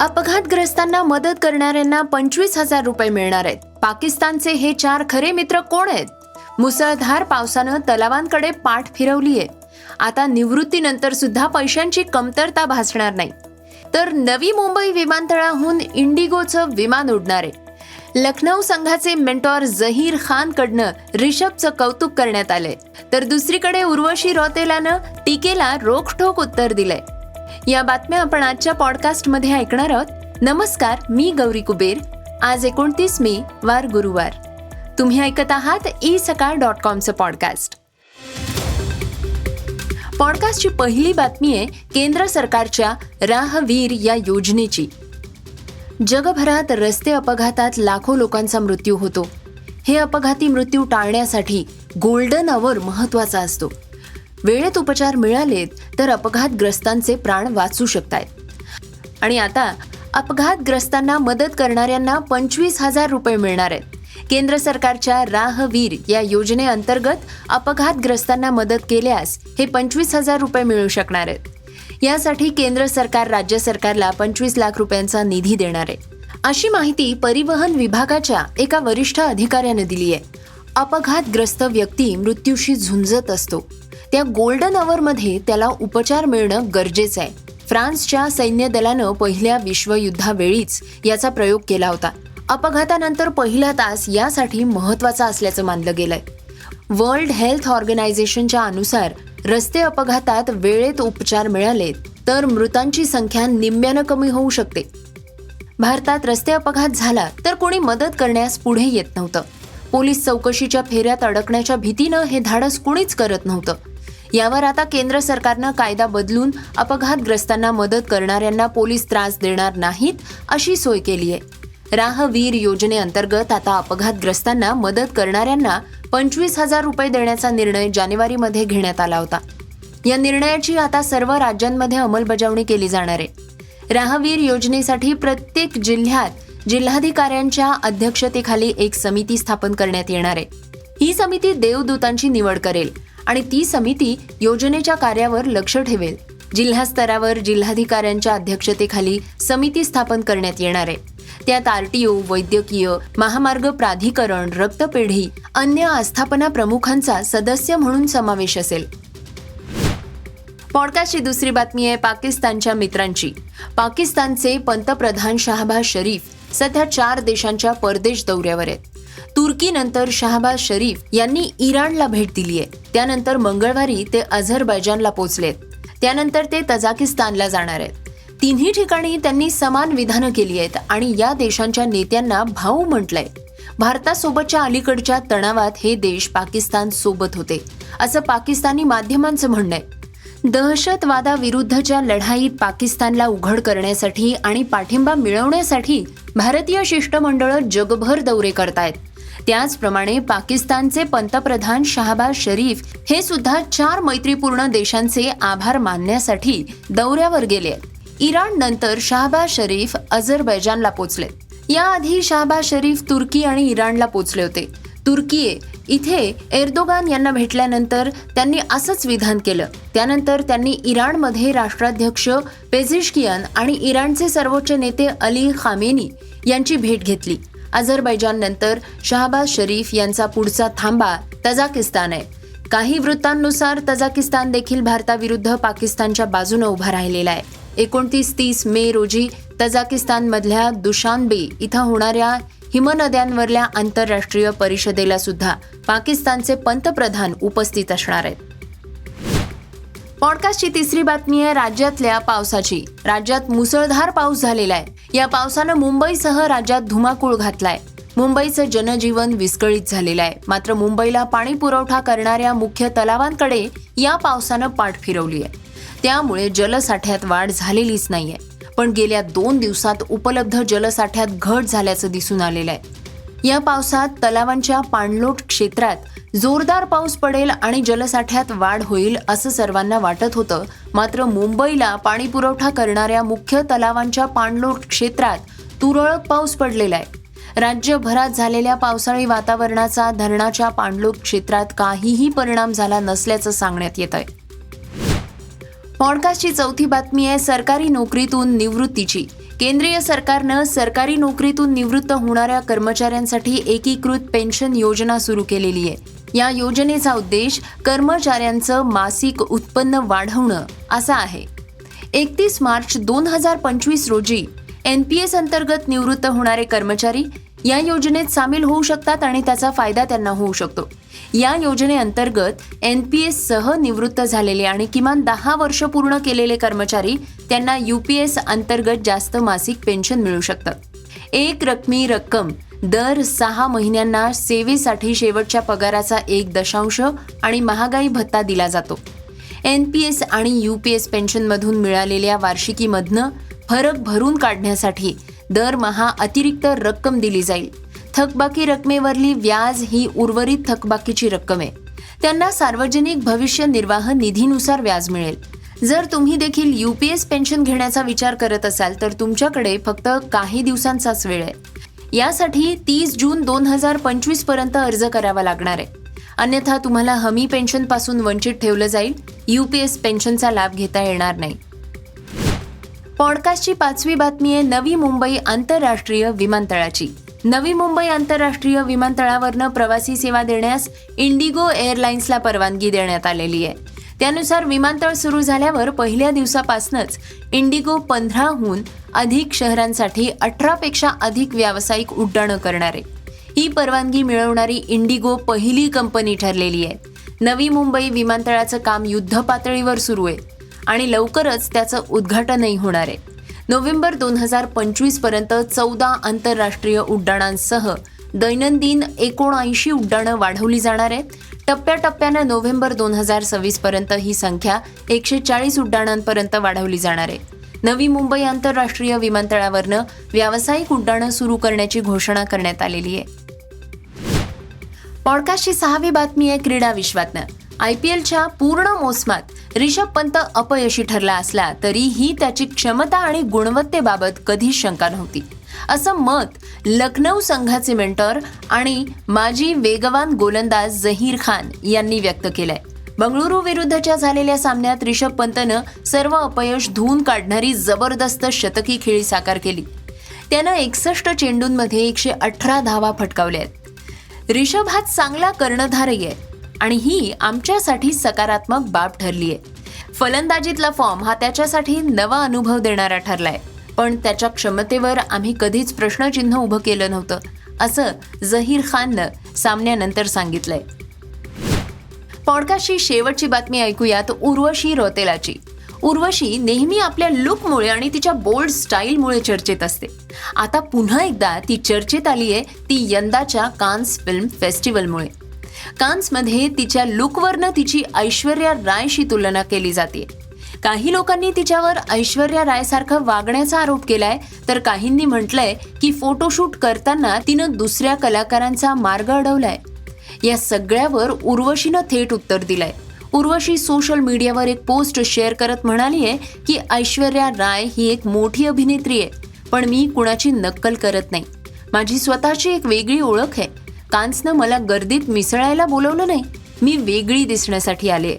अपघातग्रस्तांना मदत करणाऱ्यांना पंचवीस हजार रुपये मिळणार आहेत. पाकिस्तानचे हे चार खरे मित्र कोण आहेत? मुसळधार पावसानं तलावांकडे पाठ फिरवलीये. आता निवृत्तीनंतर सुद्धा पैशांची कमतरता भासणार नाही. तर नवी मुंबई विमानतळाहून इंडिगोचं विमान उडणार. आहे लखनौ संघाचे मेंटॉर जहीर खानकडनं रिषभचं कौतुक करण्यात आलंय. तर दुसरीकडे उर्वशी रौतेलानं टीकेला रोखठोक उत्तर दिलंय. या बातम्या आपण आजच्या पॉडकास्टमध्ये ऐकणार आहोत. नमस्कार मी गौरी कुबेर. आज एकोणतीस मे वार गुरुवार. तुम्ही ऐकत आहात ई सकाळ डॉट कॉमचं पॉडकास्ट पॉडकास्टची पहिली बातमी आहे केंद्र सरकारच्या राहवीर या योजनेची. जगभरात रस्ते अपघातात लाखो लोकांचा मृत्यू होतो. हे अपघाती मृत्यू टाळण्यासाठी गोल्डन आवर महत्त्वाचा असतो. वेळेत उपचार मिळालेत तर अपघातग्रस्तांचे प्राण वाचू शकतात आणि आता अपघातग्रस्तांना मदत करणाऱ्यांना पंचवीस हजार रुपये मिळणार आहेत. केंद्र सरकारच्या राहवीर या योजनेअंतर्गत अपघातग्रस्तांना मदत केल्यास हे पंचवीस हजार रुपये मिळू शकणार आहेत. यासाठी केंद्र सरकार राज्य सरकारला पंचवीस लाख रुपयांचा निधी देणार आहे. अशी माहिती परिवहन विभागाच्या एका वरिष्ठ अधिकाऱ्यानं दिली आहे. अपघातग्रस्त व्यक्ती मृत्यूशी झुंजत असतो. त्या गोल्डन अवरमध्ये त्याला उपचार मिळणं गरजेचं आहे. फ्रान्सच्या सैन्य दलानं पहिल्या विश्वयुद्धावेळीच याचा प्रयोग केला होता. अपघातानंतर पहिला तास यासाठी महत्त्वाचा असल्याचं मानलं गेलंय. वर्ल्ड हेल्थ ऑर्गनायझेशनच्या अनुसार रस्ते अपघातात वेळेत उपचार मिळाले तर मृतांची संख्या निम्म्यानं कमी होऊ शकते. भारतात रस्ते अपघात झाला तर कोणी मदत करण्यास पुढे येत नव्हतं. पोलीस चौकशीच्या फेऱ्यात अडकण्याच्या भीतीनं हे धाडस कुणीच करत नव्हतं. यावर आता केंद्र सरकारनं कायदा बदलून अपघातग्रस्तांना मदत करणाऱ्यांना पोलीस त्रास देणार नाहीत अशी सोय केली आहे. राहवीर योजनेअंतर्गत आता अपघातग्रस्तांना मदत करणाऱ्यांना पंचवीस हजार रुपये देण्याचा निर्णय जानेवारीमध्ये घेण्यात आला होता. या निर्णयाची आता सर्व राज्यांमध्ये अंमलबजावणी केली जाणार आहे. राहवीर योजनेसाठी प्रत्येक जिल्ह्यात जिल्हाधिकाऱ्यांच्या अध्यक्षतेखाली एक समिती स्थापन करण्यात येणार आहे. ही समिती देवदूतांची निवड करेल. आणि ती समिती योजनेच्या कार्यावर लक्ष ठेवेल. जिल्हा स्तरावर जिल्हाधिकाऱ्यांच्या अध्यक्षतेखाली समिती स्थापन करण्यात येणार आहे. त्यात आरटीओ वैद्यकीय महामार्ग प्राधिकरण रक्तपेढी अन्य आस्थापना प्रमुखांचा सदस्य म्हणून समावेश असेल. पॉडकास्टची दुसरी बातमी आहे पाकिस्तानच्या मित्रांची. पाकिस्तानचे पंतप्रधान शहबाज शरीफ सध्या चार देशांच्या परदेश दौऱ्यावर आहेत. तुर्कीनंतर शहाबाज शरीफ यांनी इराणला भेट दिली आहे त्यानंतर मंगळवारी ते अझरबैजानला पोहोचलेत. त्यानंतर ते तजाकिस्तानला जाणार आहेत. तिन्ही ठिकाणी त्यांनी समान विधानं केली आहेत आणि या देशांच्या नेत्यांना भाऊ म्हटलंय. भारतासोबतच्या अलीकडच्या तणावात हे देश पाकिस्तान सोबत होते असं पाकिस्तानी माध्यमांचं म्हणणं आहे दहशतवादाविरुद्धच्या लढाईत पाकिस्तानला उघड करण्यासाठी आणि पाठिंबा मिळवण्यासाठी भारतीय शिष्टमंडळं जगभर दौरे करतायत. त्याचप्रमाणे पाकिस्तानचे पंतप्रधान शहाबाज शरीफ हे सुद्धा चार मैत्रीपूर्ण देशांचे आभार मानण्यासाठी दौऱ्यावर गेले. इराण नंतर शहाबाज शरीफ अझरबैजानला पोचले. याआधी शहाबाज शरीफ तुर्की आणि इराणला पोचले होते. तुर्की इथे एर्दोगान यांना भेटल्यानंतर त्यांनी असंच विधान केलं. त्यानंतर त्यांनी इराणमध्ये राष्ट्राध्यक्ष पेझिश्कियन आणि इराणचे सर्वोच्च नेते अली खामेनी यांची भेट घेतली. अझरबैजान नंतर शरीफ यांचा पुढचा थांबा तजाकिस्तान आहे काही वृत्तांनुसार तजाकिस्तान देखील भारताविरुद्ध पाकिस्तानच्या बाजूने उभा राहिलेला आहे. एकोणतीस तीस मे रोजी तजाकिस्तानमधल्या दुशानबे इथं होणाऱ्या हिमनद्यांवरल्या आंतरराष्ट्रीय परिषदेला सुद्धा पाकिस्तानचे पंतप्रधान उपस्थित असणार आहेत. पॉडकास्टची तिसरी बातमी आहे राज्यातल्या पावसाची. राज्यात मुसळधार पाऊस झालेला आहे. या पावसानं मुंबईसह राज्यात धुमाकूळ घातलाय. मुंबईचं जनजीवन विस्कळीत झालेलं आहे. मात्र मुंबईला पाणी पुरवठा करणाऱ्या मुख्य तलावांकडे या पावसानं पाठ फिरवली आहे. त्यामुळे जलसाठ्यात वाढ झालेलीच नाहीये. पण गेल्या दोन दिवसात उपलब्ध जलसाठ्यात घट झाल्याचं दिसून आलेलं आहे. या पावसात तलावांच्या पाणलोट क्षेत्रात जोरदार पाऊस पडेल आणि जलसाठ्यात वाढ होईल असं सर्वांना वाटत होतं. मात्र मुंबईला पाणी पुरवठा करणाऱ्या मुख्य तलावांच्या पाणलोट क्षेत्रात तुरळक पाऊस पडलेला आहे. राज्यभरात झालेल्या पावसाळी वातावरणाचा धरणाच्या पाणलोट क्षेत्रात काहीही परिणाम झाला नसल्याचं सांगण्यात येत आहे पॉडकास्टची चौथी बातमी आहे सरकारी नोकरीतून निवृत्तीची. केंद्रीय सरकारनं सरकारी नोकरीतून निवृत्त होणाऱ्या कर्मचाऱ्यांसाठी एकीकृत पेन्शन योजना सुरू केलेली आहे. या योजनेचा उद्देश कर्मचाऱ्यांचं मासिक उत्पन्न वाढवणं असा आहे. एकतीस मार्च दोन हजार पंचवीस रोजी एन पी एस अंतर्गत निवृत्त होणारे कर्मचारी या योजनेत सामील होऊ शकतात आणि त्याचा फायदा त्यांना होऊ शकतो. या योजनेअंतर्गत एन पी एस सह निवृत्त झालेले आणि किमान दहा वर्ष पूर्ण केलेले कर्मचारी त्यांना यू पी एस अंतर्गत जास्त मासिक पेन्शन मिळू शकतं. एक रकमी रक्कम दर सहा महिन्यांना सेवेसाठी शेवटच्या पगाराचा एक दशांश आणि महागाई भत्ता दिला जातो. एन पी एस आणि यू पी एस पेन्शनमधून मिळालेल्या वार्षिकीमधनं फरक भरून काढण्यासाठी दरमहा अतिरिक्त रक्कम दिली जाईल. थकबाकी रकमेवरली व्याज ही उर्वरित थकबाकीची रक्कम आहे. त्यांना सार्वजनिक भविष्य निर्वाह निधीनुसार व्याज मिळेल. जर तुम्ही देखील यू पी एस पेन्शन घेण्याचा विचार करत असाल तर तुमच्याकडे फक्त काही दिवसांचाच वेळ आहे. यासाठी तीस जून दोन हजार पंचवीसपर्यंत अर्ज करावा लागणार आहे. अन्यथा तुम्हाला हमी पेन्शनपासून वंचित ठेवलं जाईल. यू पी एस पेन्शनचा लाभ घेता येणार नाही. पॉडकास्टची पाचवी बातमी आहे नवी मुंबई आंतरराष्ट्रीय विमानतळाची. नवी मुंबई आंतरराष्ट्रीय विमानतळावरनं प्रवासी सेवा देण्यास इंडिगो एअरलाइन्सला परवानगी देण्यात आलेली आहे. त्यानुसार विमानतळ सुरू झाल्यावर पहिल्या दिवसापासूनच इंडिगो पंधराहून अधिक शहरांसाठी अठरापेक्षा अधिक व्यावसायिक उड्डाणं करणार आहे. ही परवानगी मिळवणारी इंडिगो पहिली कंपनी ठरलेली आहे. नवी मुंबई विमानतळाचं काम युद्ध पातळीवर सुरू आहे. आणि लवकरच त्याचं उद्घाटनही होणार आहे. नोव्हेंबर दोन हजार पंचवीसपर्यंत चौदा आंतरराष्ट्रीय उड्डाणांसह दैनंदिन एकोणऐंशी उड्डाणं वाढवली जाणार आहेत. टप्प्याटप्प्यानं नोव्हेंबर दोन हजार सव्वीस पर्यंत ही संख्या एकशे चाळीस उड्डाणांपर्यंत वाढवली जाणार आहे. नवी मुंबई आंतरराष्ट्रीय विमानतळावरनं व्यावसायिक उड्डाणं सुरू करण्याची घोषणा करण्यात आलेली आहे. पॉडकास्टची सहावी बातमी आहे क्रीडा विश्वातनं. आय पी एलच्या पूर्ण मोसमात रिषभ पंत अपयशी ठरला असला तरीही त्याची क्षमता आणि गुणवत्तेबाबत कधीच शंका नव्हती. असं मत लखनौ संघाचे मेंटर आणि माजी वेगवान गोलंदाज जहीर खान यांनी व्यक्त केलंय. बंगळुरू विरुद्धच्या झालेल्या सामन्यात रिषभ पंतनं सर्व अपयश धुवून काढणारी जबरदस्त शतकी खेळी साकार केली. त्यानं एकसष्ट चेंडूंमध्ये एकशे अठरा धावा फटकावल्या आहेत. रिषभ हा चांगला कर्णधारही आहे. आणि ही आमच्यासाठी सकारात्मक बाब ठरली आहे फलंदाजीतला फॉर्म हा त्याच्यासाठी नवा अनुभव देणारा ठरलाय. पण त्याच्या क्षमतेवर आम्ही कधीच प्रश्नचिन्ह उभं केलं नव्हतं असं जहीर खाननं सामन्यानंतर सांगितलंय. पॉडकास्टची शेवटची बातमी ऐकूयात उर्वशी रोतेलाची. उर्वशी नेहमी आपल्या लुकमुळे आणि तिच्या बोल्ड स्टाईलमुळे चर्चेत असते. आता पुन्हा एकदा ती चर्चेत आली आहे ती यंदाच्या कान्स फिल्म फेस्टिवलमुळे कान्समध्ये तिच्या लुकवरनं तिची ऐश्वर्या रायशी तुलना केली जाते. काही लोकांनी तिच्यावर ऐश्वर्या रायसारखं वागण्याचा आरोप केलाय तर काहींनी म्हटलंय की फोटोशूट करताना तिनं दुसऱ्या कलाकारांचा मार्ग अडवलाय. या सगळ्यावर उर्वशीनं थेट उत्तर दिलंय. उर्वशी सोशल मीडियावर एक पोस्ट शेअर करत म्हणाली आहे की ऐश्वर्या राय ही एक मोठी अभिनेत्री आहे पण मी कुणाची नक्कल करत नाही. माझी स्वतःची एक वेगळी ओळख आहे. कान्सनं मला गर्दीत मिसळायला बोलवलं नाही. मी वेगळी दिसण्यासाठी आले.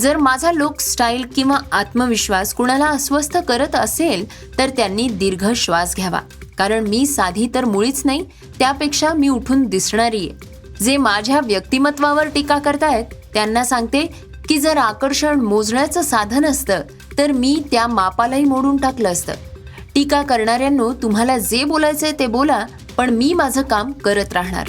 जर माझा लोक स्टाईल किंवा आत्मविश्वास कुणाला अस्वस्थ करत असेल तर त्यांनी दीर्घ श्वास घ्यावा. कारण मी साधी तर मुळीच नाही त्यापेक्षा मी उठून दिसणारी आहे. जे माझ्या व्यक्तिमत्वावर टीका करतायत त्यांना सांगते की जर आकर्षण मोजण्याचं साधन असतं तर मी त्या मापालाही मोडून टाकलं असतं. टीका करणाऱ्यांनो तुम्हाला जे बोलायचंय ते बोला पण मी माझं काम करत राहणार.